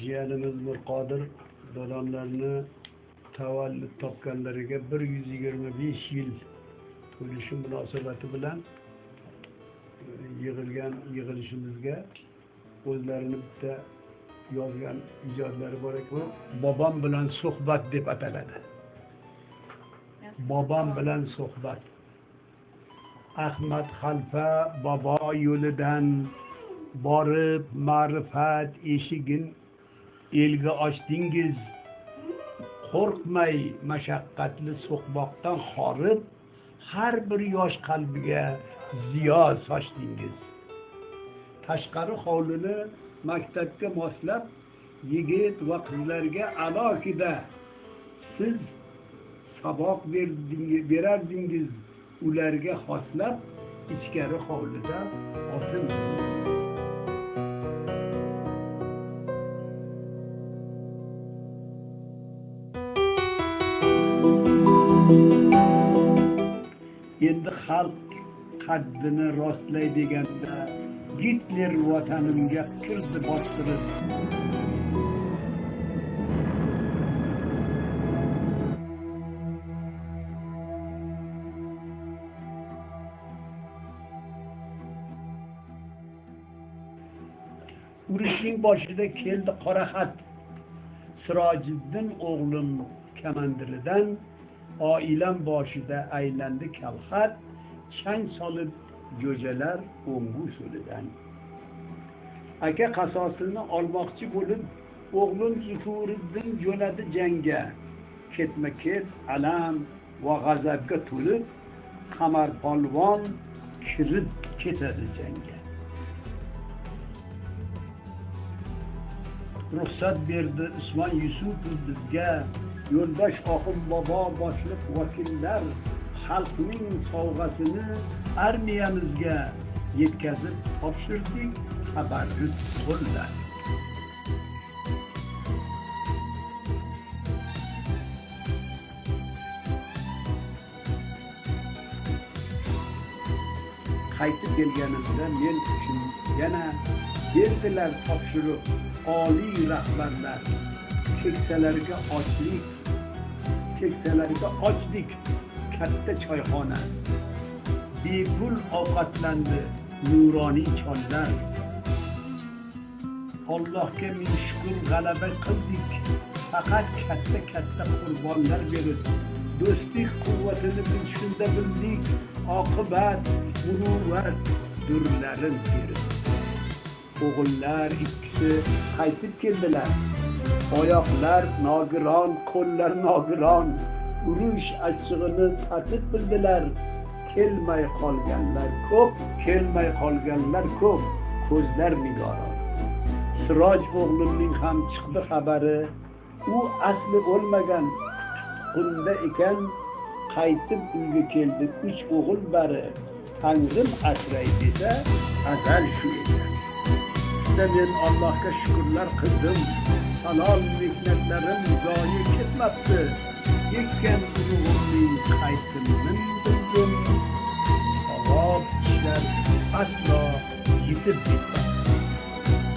jiyanimiz Mirqodir dadamlarni tavallud topganlariga bir yuz yigirma besh yil to'lishi munosabati bilan e, yig'ilgan yig'ilishimizga o'zlarini bitta yozgan ijodlari bor ekan. Bobom bilan suhbat deb ataladi. Bobom bilan suhbat. Ahmad xalfa bobo yo'lidan borib ma'rifat eshigin elga ochdingiz. Qo'rqmay mashaqqatli so'qmoqdan horib har bir yosh qalbiga ziyo sochdingiz. Tashqari hovlini maktabga moslab yigit va qizlarga alohida siz saboq berardingiz. Ularga xoslab ichkari hovlida otin endi xalq qaddini rostlay deganda gitler vatanimga kirdi bostirib. Urushning boshida keldi qora xat sirojiddin o'g'lim kamandiridan oilam boshida aylandi kalxat chang solib jo'jalar o'ngu so'lidan aka qasosini olmoqchi bo'lib o'g'lim zufuriddin jo'nadi jangga. Ketma ket alam va g'azabga to'lib qamarpolvon kirib ketadi jangga. Ruxsat berdi usmon yusupov bizga yo'ldosh oxun bobo boshliq vakillar xalqning sovg'asini armiyamizga yetkazib topshirdik tabarruk qo'llar qaytib kelganimda men uchun yana berdilar topshiriq oliy rahbarlar. Keksalarga ochlik keksalarga ochlik katta choyxona bepul ovqatlandi nuroniy chollar allohga ming shukur g'alaba qildik faqat katta katta qurbonlar berib do'stlik quvvatini biz shunda bildik oqibat muruvvat durlarin berib o'g'illar ikkisi qaytib keldilar oyoqlar nogiron qo'llar nogiron. Urush achchig'ini tatib bildilar. Kelmay qolganlar ko'p kelmay qolganlar ko'p. Ko'zlar nigoron. Siroj o'g'limning ham chiqdi xabari. U asli o'lmagan unda ekan qaytib uyga keldi uch o'g'il bari. Tangrim asray desa azal shu ekan Shunda men Allohga shukurlar qildim. halal mehnetlerin zayi ketmesi. Yekkan ruhunun qaytinin bilgin, savab işler asla yetib bitmez.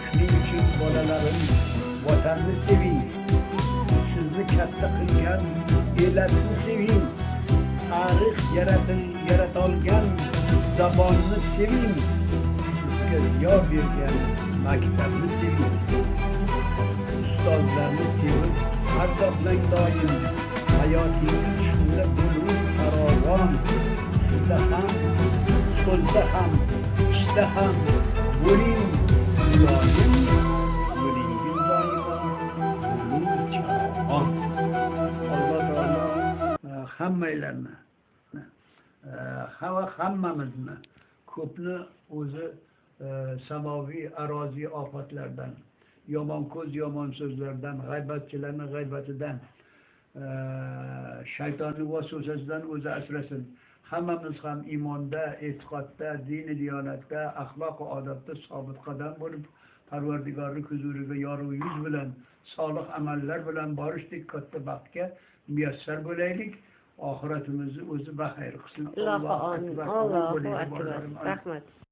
Shuning uchun bolalarim vatanni seving, sizni katta qilgan elatni seving, tarix yaratin yaratolgan zabonni seving, sizga riyo bergan maktabni seving. Sevib, doim. Hayotingiz shunda bo'lur farovon. Sizda ham, so'zda ham, ishda ham bo'ling muloyim. Yo'lingiz doimo bo'lur. Alloh taolo hammanglarni hava hammamizni ko'pni o'zi e, samoviy aroziy ofatlardan yomon ko'z yomon so'zlardan g'aybatchilarni g'aybatidan e, shaytonni vasvasasidan o'zi asrasin. Hammamiz ham iymonda e'tiqodda dini diyonatda axloq va odobda sobit qadam bo'lib parvardigorni huzuriga yorug' yuz bilan solih amallar bilan borishdek katta baxtga muyassar bo'laylik. Oxiratimizni o'zi baxayr qilsin. Allohu akbar. rahmat